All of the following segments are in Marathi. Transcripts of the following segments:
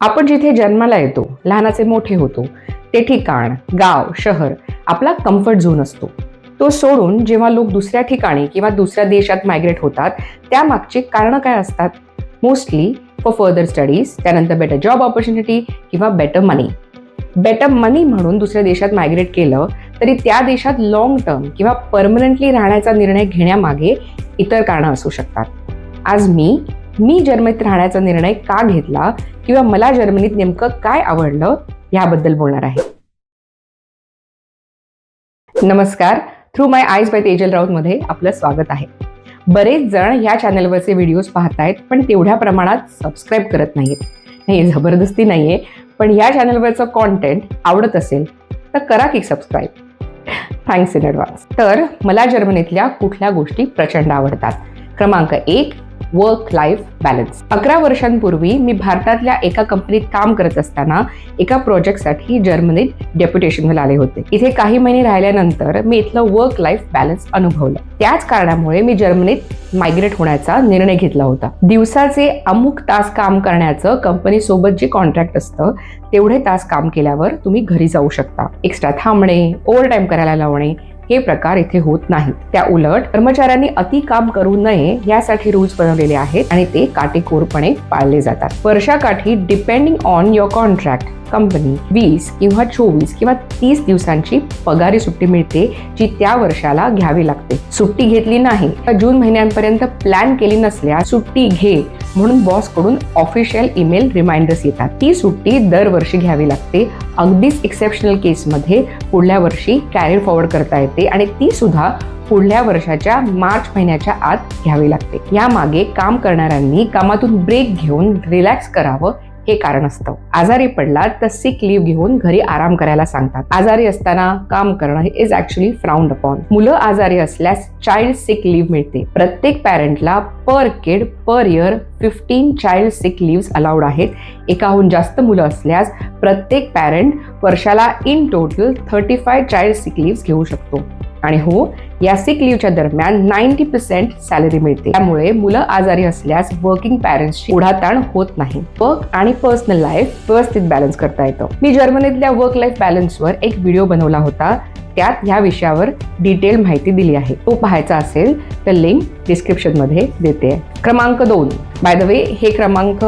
आपण जिथे जन्माला येतो लहानाचे मोठे होतो ते ठिकाण गाव शहर आपला कम्फर्ट झोन असतो. तो सोडून जेव्हा लोक दुसऱ्या ठिकाणी किंवा दुसऱ्या देशात मायग्रेट होतात त्यामागची कारणं काय असतात? मोस्टली फॉर फर्दर स्टडीज त्यानंतर बेटर जॉब ऑपॉर्च्युनिटी किंवा बेटर मनी बेटर मनी म्हणून दुसऱ्या देशात मायग्रेट केलं तरी त्या देशात लॉंग टर्म किंवा परमनंटली राहण्याचा निर्णय घेण्यामागे इतर कारणं असू शकतात. आज मी मी जर्मनीत राहण्याचा निर्णय का घेतला किंवा मला जर्मनीत नेमकं काय आवडलं याबद्दल बोलणार आहे. नमस्कार थ्रू माय आयज बाय तेजल राऊत मध्ये आपलं स्वागत आहे. बरेच जण ह्या चॅनलवरचे व्हिडिओज पाहतायत पण तेवढ्या प्रमाणात सबस्क्राईब करत नाहीत नाही जबरदस्ती नाहीये पण ह्या चॅनलवरचं कॉन्टेंट आवडत असेल तर करा की सबस्क्राईब थँक्स इन ॲडव्हान्स तर मला जर्मनीतल्या कुठल्या गोष्टी प्रचंड आवडतात? क्रमांक एक वर्क लाईफ बॅलन्स अकरा वर्षांपूर्वी मी भारतातल्या एका कंपनीत काम करत असताना एका प्रोजेक्टसाठी जर्मनीत डेप्युटेशनवर आले होते. इथे काही महिने राहिल्यानंतर मी इथलं वर्क लाईफ बॅलन्स अनुभवलं. त्याच कारणामुळे मी जर्मनीत मायग्रेट होण्याचा निर्णय घेतला होता. दिवसाचे अमुक तास काम करण्याचं कंपनी सोबत जे कॉन्ट्रॅक्ट असतं तेवढे तास काम केल्यावर तुम्ही घरी जाऊ शकता. एक्स्ट्रा थांबणे ओव्हर टाईम करायला लावणे हे प्रकार इथे होत नाहीत. त्या उलट कर्मचाऱ्यांनी अति काम करू नये यासाठी रूल्स बनवलेले आहेत आणि ते काटेकोरपणे पाळले जातात. वर्षाकाठी depending on your contract company वीस किंवा चोवीस किंवा तीस दिवसांची पगारी सुट्टी मिळते जी त्या वर्षाला घ्यावी लागते. सुट्टी घेतली नाही तर जून महिन्यांपर्यंत प्लॅन केली नसल्यास सुट्टी घे म्हणून बॉसकडून ऑफिशियल ईमेल रिमाइंडर्स येतात. ती सुट्टी दरवर्षी घ्यावी लागते. अगदीच एक्सेप्शनल केसमध्ये पुढल्या वर्षी कॅरियर फॉरवर्ड करता येते आणि ती सुद्धा पुढल्या वर्षाच्या मार्च महिन्याच्या आत घ्यावी लागते. यामागे काम करणाऱ्यांनी कामातून ब्रेक घेऊन रिलॅक्स करावं हे कारण असतं. आजारी पडला तर सिक लिव्ह घेऊन घरी आराम करायला सांगतात. आजारी असताना काम करणं हे इज ऍक्च्युली फ्राउंड अपॉन मुलं आजारी असल्यास चाइल्ड सिक लिव्ह मिळते. प्रत्येक पॅरेंटला per kid per year fifteen child sick leave allowed आहेत. एकाहून जास्त मुलं असल्यास प्रत्येक पॅरेंट वर्षाला in total thirty five child sick leave घेऊ शकतो. आणि हो या सिक लिव्हच्या दरम्यान नाईन्टी पर्सेंट सॅलरी मिळते. त्यामुळे मुलं आजारी असल्यास वर्किंग पॅरेंट्सची उडाताण होत नाही. वर्क आणि पर्सनल लाईफ व्यवस्थित बॅलन्स करता येतं. मी जर्मनीतल्या वर्क लाईफ बॅलन्सवर एक व्हिडिओ बनवला होता. त्यात ह्या विषयावर डिटेल माहिती दिली आहे. तो पाहायचा असेल तर लिंक डिस्क्रिप्शनमध्ये देते. क्रमांक दोन. बाय द वे हे क्रमांक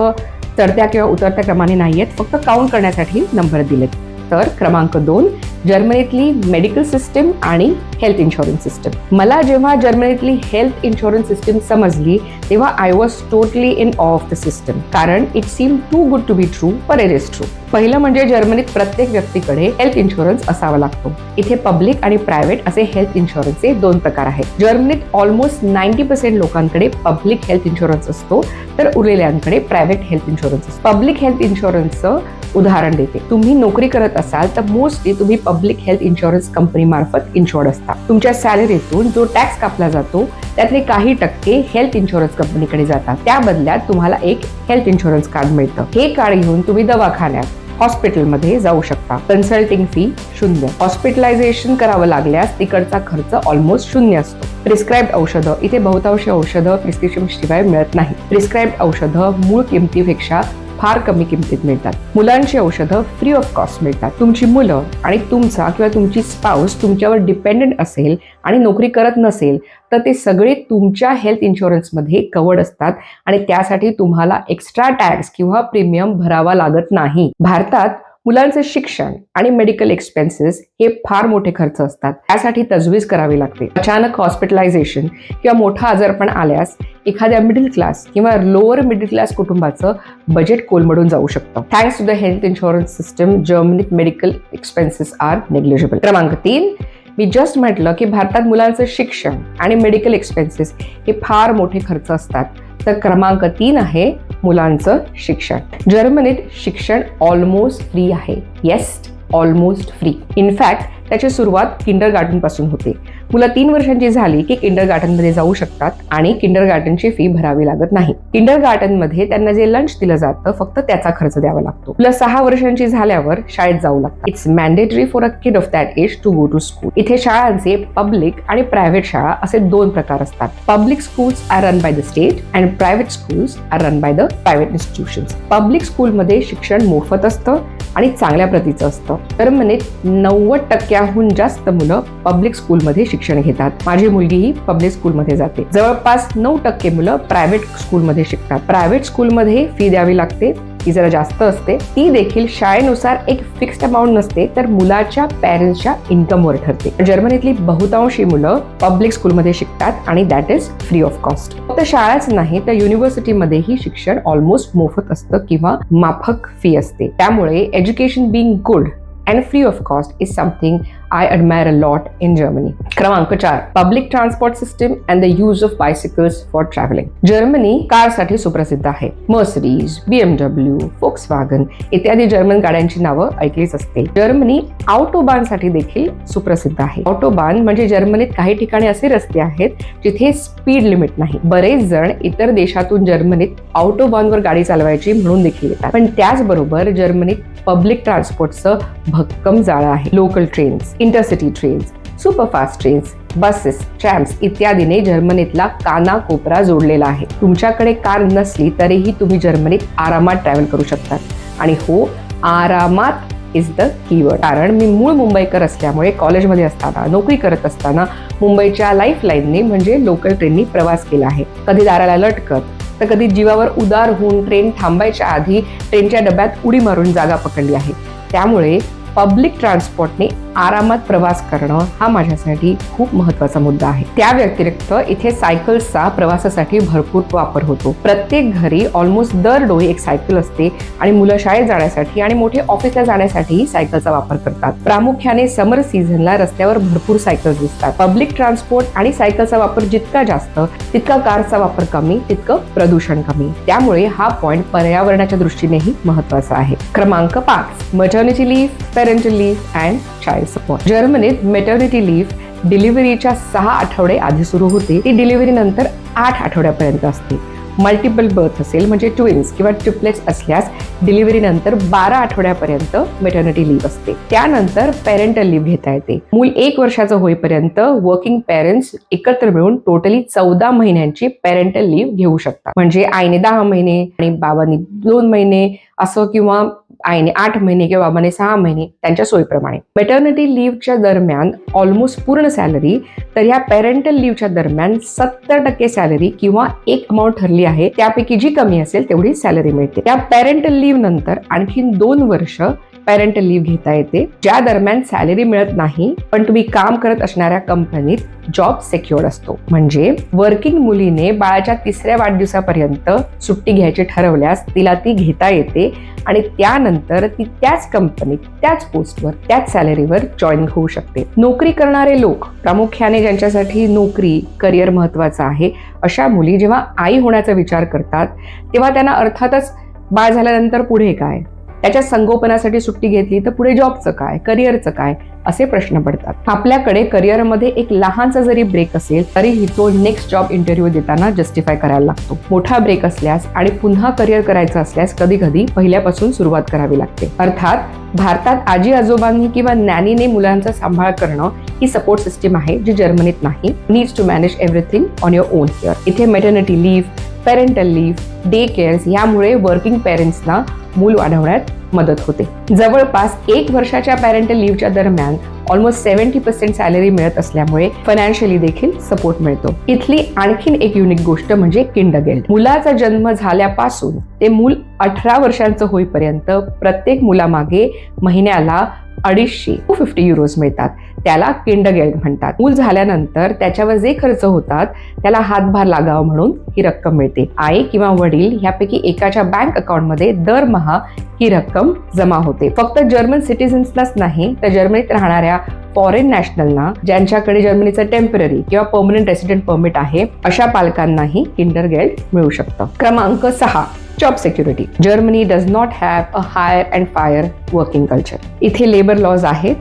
चढत्या किंवा उतरत्या क्रमाने नाही आहेत फक्त काउंट करण्यासाठी नंबर दिलेत. तर क्रमांक दोन जर्मनीतली मेडिकल सिस्टीम आणि हेल्थ इन्शुरन्स सिस्टीम मला जेव्हा जर्मनीतली हेल्थ इन्शुरन्स सिस्टीम समजली तेव्हा I was totally in off the system कारण it seem too good to be true per it is true पहिलं म्हणजे जर्मनीत प्रत्येक व्यक्तीकडे हेल्थ इन्शुरन्स असावा लागतो. इथे पब्लिक आणि प्रायव्हेट असे हेल्थ इन्शुरन्सचे दोन प्रकार आहेत. जर्मनीत ऑलमोस्ट नाईन्टी पर्सेंट लोकांकडे पब्लिक हेल्थ इन्शुरन्स असतो तर उरलेल्यांकडे प्रायव्हेट हेल्थ इन्शुरन्स असतो. पब्लिक हेल्थ इन्शुरन्सचं उदाहरण देते. तुम्ही नोकरी करत असाल तर मोस्टली तुम्ही पब्लिक हेल्थ इन्शुरन्स कंपनी मार्फत इन्शुअर्ड असता. तुमच्या सॅलरीतून जो टॅक्स कापला जातो त्यातले काही टक्के हेल्थ इन्शुरन्स कंपनीकडे जातात. त्या बदल्यात तुम्हाला एक हेल्थ इन्शुरन्स कार्ड मिळतं. हे कार्ड घेऊन तुम्ही दवाखान्यात हॉस्पिटलमध्ये जाऊ शकता. कन्सल्टिंग फी शून्य. हॉस्पिटलायझेशन करावं लागल्यास तिकडचा खर्च ऑलमोस्ट शून्य असतो. प्रिस्क्राईब औषधं इथे बहुतांश औषधं प्रिस्क्रिप्शन शिवाय मिळत नाही प्रिस्क्राईब औषधं मूळ किमतीपेक्षा फार कमी किमतीत मिळतात. मुलांची औषधं फ्री ऑफ कॉस्ट मिळतात. तुमची मुलं आणि तुमचा किंवा तुमची स्पाऊस तुमच्यावर डिपेंडेंट असेल आणि नोकरी करत नसेल तर ते सगळे तुमच्या हेल्थ इन्शुरन्समध्ये कवर्ड असतात आणि त्यासाठी तुम्हाला एक्स्ट्रा टॅक्स किंवा प्रीमियम भरावा लागत नाही. भारतात मुलांचे शिक्षण आणि मेडिकल एक्सपेन्सेस हे फार मोठे खर्च असतात. त्यासाठी तजवीज करावी लागते. अचानक हॉस्पिटलायझेशन किंवा मोठा आजारपण आल्यास एखाद्या मिडल क्लास किंवा लोअर मिडल क्लास कुटुंबाचं बजेट कोलमडून जाऊ शकतं. Thanks to the health insurance system जर्मनीत मेडिकल एक्सपेन्सेस आर नेग्लिजिबल क्रमांक तीन मी जस्ट म्हटलं की भारतात मुलांचं शिक्षण आणि मेडिकल एक्सपेन्सेस हे फार मोठे खर्च असतात. तर क्रमांक तीन आहे मुलांचं शिक्षण. जर्मनीत शिक्षण ऑलमोस्ट फ्री आहे. Yes almost free in fact त्याची सुरुवात किंडर गार्डनपासून होते. मुलं तीन वर्षांची झाली की किंडर गार्डनमध्ये जाऊ शकतात आणि किंडर गार्डनची फी भरावी लागत नाही. किंडर गार्डनमध्ये त्यांना जे लंच दिलं जातं फक्त त्याचा खर्च द्यावा लागतो. मुलं सहा वर्षांची झाल्यावर शाळेत जाऊ लागतात. It's mandatory for a kid of that age to go to school इथे शाळांचे पब्लिक आणि प्रायव्हेट शाळा असे दोन प्रकार असतात. Public schools are run by the state and private schools are run by the private institutions public स्कूलमध्ये शिक्षण मोफत असतं. आणि चांगल्या प्रतीचं असतं. तर म्हणे नव्वद टक्क्याहून जास्त मुलं पब्लिक स्कूलमध्ये शिक्षण घेतात. माझी मुलगी ही पब्लिक स्कूलमध्ये जाते. जवळपास नऊ टक्के मुलं प्रायव्हेट स्कूलमध्ये शिकतात. प्रायव्हेट स्कूलमध्ये फी द्यावी लागते. ती जरा जास्त असते ती देखील शाळेनुसार एक फिक्स्ड अमाऊंट नसते तर मुलाच्या पॅरेंट्सच्या इन्कमवर ठरते. जर्मनीतली बहुतांशी मुलं पब्लिक स्कूलमध्ये शिकतात आणि that is free of cost फक्त शाळाच नाही तर युनिव्हर्सिटीमध्येही शिक्षण ऑलमोस्ट मोफत असतं किंवा माफक फी असते. त्यामुळे education being good and free of cost is something I admire a lot in Germany क्रमांक चार public transport system and the use of bicycles for travelling Germany कारसाठी सुप्रसिद्ध आहे. मर्सरीज बीएमडब्ल्यू फोक्स वॅगन इत्यादी जर्मन गाड्यांची नावं ऐकलीच असतील. जर्मनी ऑटोबानसाठी देखील सुप्रसिद्ध आहे. ऑटोबान म्हणजे जर्मनीत काही ठिकाणी असे रस्ते आहेत जिथे स्पीड लिमिट नाही. बरेच जण इतर देशातून जर्मनीत ऑटोबानवर गाडी चालवायची म्हणून देखील येतात. पण त्याचबरोबर जर्मनीत पब्लिक ट्रान्सपोर्टचं भक्कम जाळं आहे. Local trains intercity trains superfast trains buses trams इत्यादीने जर्मनीतला काना कोपरा जोडलेला आहे. तुमच्याकडे कार नसली तरीही तुम्ही जर्मनीत आरामात ट्रॅव्हल करू शकता आणि हो आरामात इज द कीवर्ड कारण मी मूळ मुंबईकर असल्यामुळे कॉलेजमध्ये असताना नोकरी करत असताना मुंबईच्या लाईफ लाईनने म्हणजे लोकल ट्रेननी प्रवास केला आहे. कधी दाराला लटकत तर कधी जीवावर उदार होऊन ट्रेन थांबायच्या आधी ट्रेनच्या डब्यात उडी मारून जागा पकडली आहे. त्यामुळे पब्लिक ट्रान्सपोर्टने आरामात प्रवास करणं हा माझ्यासाठी खूप महत्त्वाचा मुद्दा आहे. त्या व्यतिरिक्त इथे सायकल्सचा प्रवासासाठी भरपूर वापर होतो. प्रत्येक घरी ऑलमोस्ट दर डोळी एक सायकल असते आणि मुलं शाळेत जाण्यासाठी आणि मोठे ऑफिसला जाण्यासाठीही सायकलचा वापर करतात. प्रामुख्याने समर सीझनला रस्त्यावर भरपूर सायकल्स दिसतात. पब्लिक ट्रान्सपोर्ट आणि सायकलचा वापर जितका जास्त तितका कारचा वापर कमी तितकं प्रदूषण कमी. त्यामुळे हा पॉइंट पर्यावरणाच्या दृष्टीनेही महत्त्वाचा आहे. क्रमांक पाच maternity leave parental leave and child support जर्मनीत मेटर्निटी लिव्ह डिलिव्हरीच्या सहा आठवडे आधी सुरू होते. ती डिलिव्हरी नंतर आठ आठवड्यापर्यंत असते. मल्टिपल बर्थ असेल म्हणजे ट्विन्स किंवा ट्रिपलेट्स असल्यास डिलिव्हरी नंतर बारा आठवड्यापर्यंत मेटर्निटी लिव्ह असते. त्यानंतर पेरेंटल लिव्ह घेता येते. मूल एक वर्षाचं होईपर्यंत वर्किंग पेरेंट्स एकत्र मिळून टोटली चौदा महिन्यांची पेरेंटल लिव्ह घेऊ शकतात. म्हणजे आईने दहा महिने आणि बाबांनी दोन महिने असं किंवा आईने आठ महिने किंवा बाबाने सहा महिने त्यांच्या सोयीप्रमाणे. मेटर्निटी लिव्हच्या दरम्यान ऑलमोस्ट पूर्ण सॅलरी तर ह्या पेरेंटल लिव्हच्या दरम्यान सत्तर टक्के सॅलरी किंवा एक अमाऊंट ठरली आहे त्यापैकी जी कमी असेल तेवढी सॅलरी मिळते. त्या पेरेंटल लिव्ह नंतर आणखीन दोन वर्ष पेरेंटल लिव्ह घेता येते. ज्या दरम्यान सॅलरी मिळत नाही पण तुम्ही काम करत असणाऱ्या कंपनीत जॉब सेक्युअर्ड असतो. म्हणजे वर्किंग मुलीने बाळाच्या तिसऱ्या वाढदिवसापर्यंत सुट्टी घ्यायची ठरवल्यास तिला ती घेता येते आणि त्यानंतर ती त्याच कंपनीत त्याच पोस्टवर त्याच सॅलरीवर जॉईन होऊ शकते. नोकरी करणारे लोक प्रामुख्याने ज्यांच्यासाठी नोकरी करिअर महत्वाचं आहे अशा मुली जेव्हा आई होण्याचा विचार करतात तेव्हा त्यांना अर्थातच बाळ झाल्यानंतर पुढे काय? त्याच्या संगोपनासाठी सुट्टी घेतली तर पुढे जॉबचं काय करिअरचं काय असे प्रश्न पडतात. आपल्याकडे करिअरमध्ये एक लहानसा जरी ब्रेक असेल तरीही तो नेक्स्ट जॉब इंटरव्ह्यू देताना जस्टिफाय करायला लागतो. मोठा ब्रेक असल्यास आणि पुन्हा करिअर करायचं असल्यास कधी कधी पहिल्यापासून सुरुवात करावी लागते. अर्थात भारतात आजी आजोबांनी किंवा नॅनीने मुलांचा सांभाळ करणं ही सपोर्ट सिस्टीम आहे जी जर्मनीत नाही. Needs to manage everything on your own here इथे maternity leave parental leave day cares यामुळे वर्किंग पेरेंट्सना मूल वाढवण्यात मदत होते. जवळपास एक वर्षाच्या पॅरेंटल लिव्हच्या दरम्यान ऑलमोस्ट सेव्हन्टी पर्सेंट सॅलरी मिळत असल्यामुळे फायनान्शियली देखील सपोर्ट मिळतो. इथली आणखीन एक युनिक गोष्ट म्हणजे किंडगेल्ड मुलाचा जन्म झाल्यापासून ते मूल अठरा वर्षांचं होईपर्यंत प्रत्येक मुलामागे महिन्याला अडीचशे टू फिफ्टी युरोज मिळतात. त्याला किंडगेल्ड म्हणतात. मूल झाल्यानंतर त्याच्यावर जे खर्च होतात त्याला हातभार लागावा म्हणून ही रक्कम मिळते. आई किंवा वडील ह्यापैकी एकाच्या बँक अकाउंटमध्ये दरमहा ही रक्कम जमा होते. फक्त जर्मन सिटीजन्सलाच नाही तर जर्मनीत राहणाऱ्या फॉरेन नॅशनलना ज्यांच्याकडे जर्मनीचं टेंपररी किंवा परमनंट रेसिडेंट परमिट आहे अशा पालकांनाही किंडर गेल्ड मिळू शकतं. क्रमांक सहा job security Germany does not have a hire and fire working culture इथे लेबर लॉज आहेत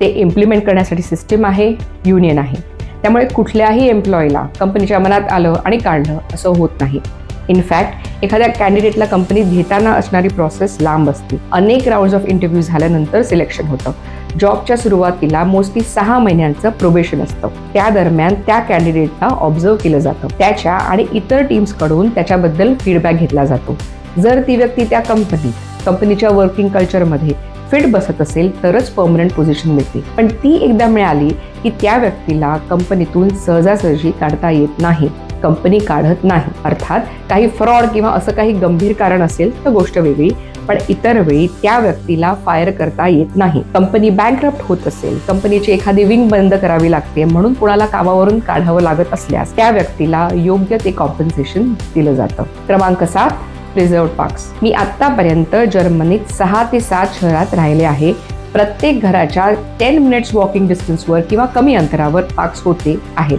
ते इम्प्लिमेंट करण्यासाठी सिस्टीम आहे युनियन आहे. त्यामुळे कुठल्याही एम्प्लॉईला कंपनीच्या मनात आलं आणि काढलं असं होत नाही. इनफॅक्ट एखाद्या कॅन्डिडेटला कंपनीत घेताना असणारी प्रोसेस लांब असते. अनेक राऊंड ऑफ इंटरव्ह्यू झाल्यानंतर सिलेक्शन होतं. जॉबच्या सुरुवातीला मोस्टली सहा महिन्यांचं प्रोबेशन असतं. त्या दरम्यान त्या कॅन्डिडेटला ऑब्झर्व केलं जातं. त्याच्या आणि इतर टीम्सकडून त्याच्याबद्दल फीडबॅक घेतला जातो. जर ती व्यक्ती त्या कंपनीत कंपनीच्या वर्किंग कल्चरमध्ये फिट बसत असेल तरच परमनंट पोझिशन मिळते. पण ती एकदा मिळाली की त्या व्यक्तीला कंपनीतून सहजासहजी काढता येत नाही कंपनी काढत नाही. अर्थात काही फ्रॉड किंवा असं काही गंभीर कारण असेल तर गोष्ट वेगळी. पण इतर वेळी त्या व्यक्तीला फायर करता येत नाही. कंपनी बँकरप्ट होत असेल कंपनीची एखादी विंग बंद करावी लागते म्हणून कुणाला कामावरून काढावं लागत असल्यास त्या व्यक्तीला योग्य ते कॉम्पन्सेशन दिलं जातं. क्रमांक सात रिझर्व पार्क्स मी आतापर्यंत जर्मनीत सहा ते सात शहरात राहिले आहे. प्रत्येक घराच्या टेन मिनिट्स वॉकिंग डिस्टन्सवर किंवा कमी अंतरावर पार्क्स होते आहेत.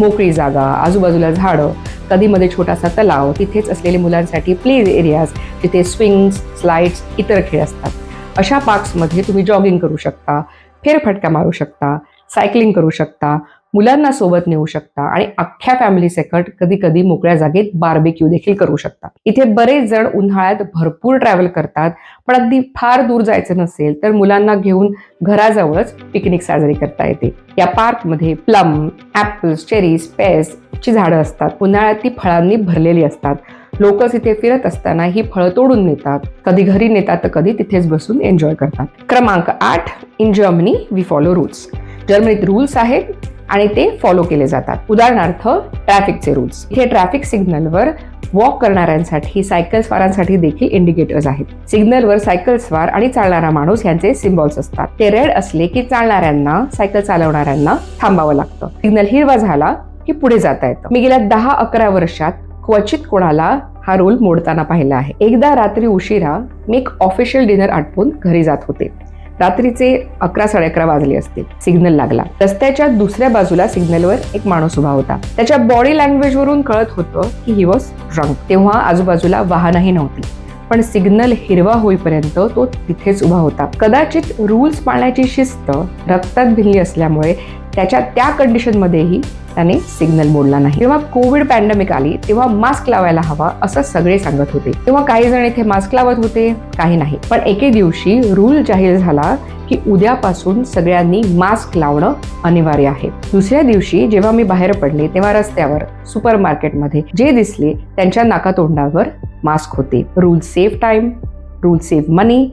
मोकळी जागा आजूबाजूला झाडं कधीमध्ये छोटासा तलाव तिथेच असलेले मुलांसाठी प्ले एरियाज तिथे स्विंग्स स्लाइड्स इतर खेळ असतात. अशा पार्क्समध्ये तुम्ही जॉगिंग करू शकता फेरफटका मारू शकता सायकलिंग करू शकता मुलांना सोबत नेऊ शकता आणि अख्ख्या फॅमिली सेकट कधी कधी मोकळ्या जागेत बार्बेक्यू देखील करू शकता. इथे बरेच जण उन्हाळ्यात भरपूर ट्रॅव्हल करतात पण अगदी फार दूर जायचं नसेल तर मुलांना घेऊन घराजवळच पिकनिक साजरी करता येते. या पार्कमध्ये प्लम ऍपल्स चेरीज पेस ची झाडं असतात. उन्हाळ्यात ती फळांनी भरलेली असतात. लोक इथे फिरत असताना ही फळं तोडून नेतात. कधी घरी नेतात तर कधी तिथेच बसून एन्जॉय करतात. क्रमांक आठ in Germany we follow rules जर्मनीत रूल्स आहेत आणि ते फॉलो केले जातात. उदाहरणार्थ ट्रॅफिकचे रूल्स इथे ट्रॅफिक सिग्नलवर वॉक करणाऱ्यांसाठी सायकल स्वारांसाठी देखील इंडिकेटर्स आहेत. सिग्नलवर सायकल स्वार आणि चालणारा माणूस यांचे सिम्बॉल्स असतात. ते रेड असले की चालणाऱ्यांना सायकल चालवणाऱ्यांना थांबावं लागतं. सिग्नल हिरवा झाला की पुढे जाता येतं. मी गेल्या दहा अकरा वर्षात क्वचित कोणाला हा रोल मोडताना पाहिला आहे. एकदा रात्री उशिरा मी एक ऑफिशियल डिनर आटपून घरी जात होते. रात्रीचे अकरा साडे अकरा वाजले असतील सिग्नल लागला. रस्त्याच्या दुसऱ्या बाजूला सिग्नलवर एक माणूस उभा होता. त्याच्या बॉडी लँग्वेज वरून कळत होतं की ही वॉज ड्रंक तेव्हा आजूबाजूला वाहनही नव्हती. पण सिग्नल हिरवा होईपर्यंत तो तिथेच उभा होता. कदाचित रूल्स पाळण्याची शिस्त रक्तात भिनली असल्यामुळे त्याच्या त्या कंडिशनमध्येही त्याने सिग्नल मोडला नाही. जेव्हा कोविड पॅन्डेमिक आली तेव्हा मास्क लावायला हवा असं सगळे सांगत होते. तेव्हा काही जण इथे मास्क लावत होते काही नाही. पण एके दिवशी रूल जाहीर झाला की उद्यापासून सगळ्यांनी मास्क लावणं अनिवार्य आहे. दुसऱ्या दिवशी जेव्हा मी बाहेर पडले तेव्हा रस्त्यावर सुपर मार्केटमध्ये जे दिसले त्यांच्या नाकातोंडावर मास्क होते. Rule save time rule save money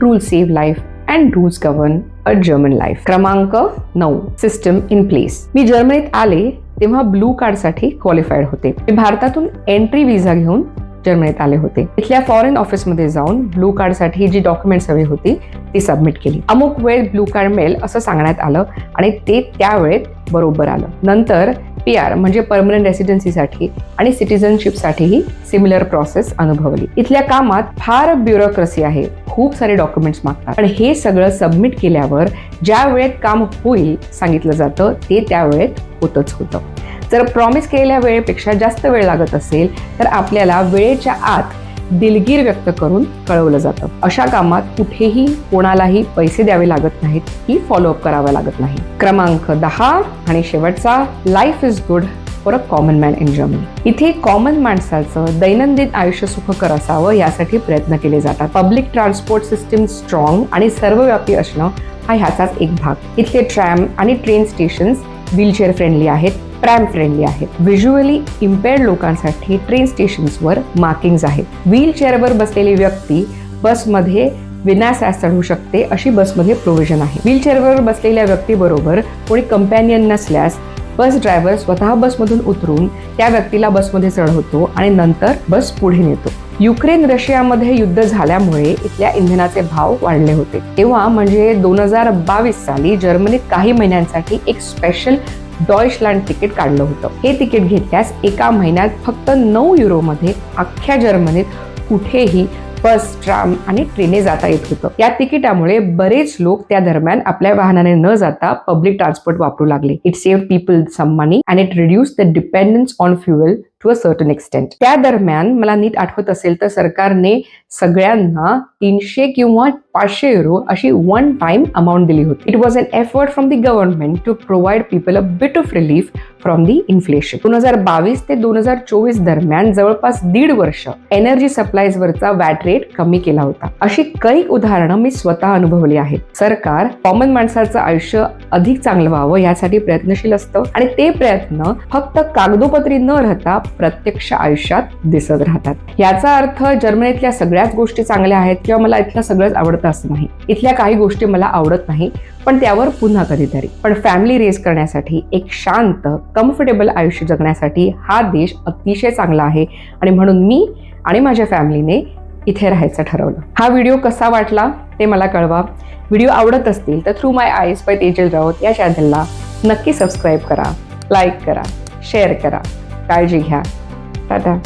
rule save life and rules govern a German life क्रमांक नऊ. सिस्टम इन प्लेस मी जर्मनीत आले तेव्हा ब्लू कार्डसाठी क्वालिफाईड होते. मी भारतातून एंट्री व्हिसा घेऊन जर्मनीत आले होते. इथल्या फॉरेन ऑफिसमध्ये जाऊन ब्लू कार्डसाठी जी डॉक्युमेंट्स हवी होती ती सबमिट केली. अमुक वेळ ब्लू कार्ड मिळेल असं सांगण्यात आलं आणि ते त्यावेळेत बरोबर आलं. नंतर पी आर म्हणजे परमनंट रेसिडेन्सीसाठी आणि सिटिझनशिपसाठीही सिमिलर प्रोसेस अनुभवली. इथल्या कामात फार ब्युरोक्रसी आहे. खूप सारे डॉक्युमेंट्स मागतात. पण हे सगळं सबमिट केल्यावर ज्या वेळेत काम होईल सांगितलं जातं ते त्या वेळेत होतच होतं. जर प्रॉमिस केलेल्या वेळेपेक्षा जास्त वेळ लागत असेल तर आपल्याला वेळेच्या आत दिलगीर व्यक्त करून कळवलं जातं. अशा कामात कुठेही कोणालाही पैसे द्यावे लागत नाहीत की फॉलोअप करावं लागत नाही. क्रमांक दहा आणि शेवटचा life is good for a common man in Germany इथे कॉमन माणसाचं दैनंदिन आयुष्य सुखकर असावं यासाठी प्रयत्न केले जातात. पब्लिक ट्रान्सपोर्ट सिस्टीम स्ट्रॉंग आणि सर्वव्यापी असणं हा ह्याचाच एक भाग. इथले ट्रॅम आणि ट्रेन स्टेशन्स व्हीलचेअर फ्रेंडली आहेत. प्रॅम फ्रेंडली आहेत. व्हिज्युअली इम्पेअर्ड लोकांसाठी ट्रेन स्टेशन्सवर मार्किंग्ज आहेत. व्हील चेअरवर बसलेली व्यक्ती बसमध्ये विनासास चढू शकते अशी बसमध्ये प्रोव्हिजन आहे. व्हील चेअरवर बसलेल्या व्यक्तीबरोबर कोणी कंपॅनियन नसल्यास बस ड्रायव्हर स्वतः बसमधून उतरून त्या व्यक्तीला बसमध्ये चढवतो आणि नंतर बस पुढे नेतो. युक्रेन रशियामध्ये युद्ध झाल्यामुळे इथल्या इंधनाचे भाव वाढले होते. तेव्हा म्हणजे दोन हजार बावीस साली जर्मनीत काही महिन्यांसाठी एक स्पेशल डॉयशलँड तिकीट काढलं होतं. हे तिकीट घेतल्यास एका महिन्यात फक्त नऊ युरोमध्ये अख्ख्या जर्मनीत कुठेही बस ट्राम आणि ट्रेने जाता येत होतं. या तिकिटामुळे बरेच लोक त्या दरम्यान आपल्या वाहनाने न जाता पब्लिक ट्रान्सपोर्ट वापरू लागले. It save people some money and it reduce the dependence on fuel to a certain extent त्या दरम्यान मला नीट आठवत असेल तर सरकारने सगळ्यांना तीनशे किंवा पाचशे युरो अशी वन टाइम अमाऊंट दिली होती. It was an effort from the government to provide people a bit of relief from the inflation दोन हजार बावीस ते दोन हजार चोवीस दरम्यान जवळपास दीड वर्ष एनर्जी सप्लायजवरचा वॅट रेट कमी केला होता. अशी कैक उदाहरणं मी स्वतः अनुभवली आहेत. सरकार कॉमन माणसाचं आयुष्य अधिक चांगलं व्हावं यासाठी प्रयत्नशील असतं आणि ते प्रयत्न फक्त कागदोपत्री न राहता प्रत्यक्ष आयुष्यात दिसत राहतात. याचा अर्थ जर्मनीतल्या सगळ्याच गोष्टी चांगल्या आहेत किंवा मला इथलं सगळंच आवडतं असं नाही. इथल्या काही गोष्टी मला आवडत नाही पण त्यावर पुन्हा कधीतरी. पण फॅमिली रेस करण्यासाठी एक शांत कम्फर्टेबल आयुष्य जगण्यासाठी हा देश अतिशय चांगला आहे आणि म्हणून मी आणि माझ्या फॅमिलीने इथे राहायचं ठरवलं. हा व्हिडिओ कसा वाटला ते मला कळवा. व्हिडिओ आवडत असतील तर through my eyes by Tejal Raut या चॅनलला नक्की सबस्क्राईब करा लाईक करा शेअर करा. काळजी घ्या. टाटा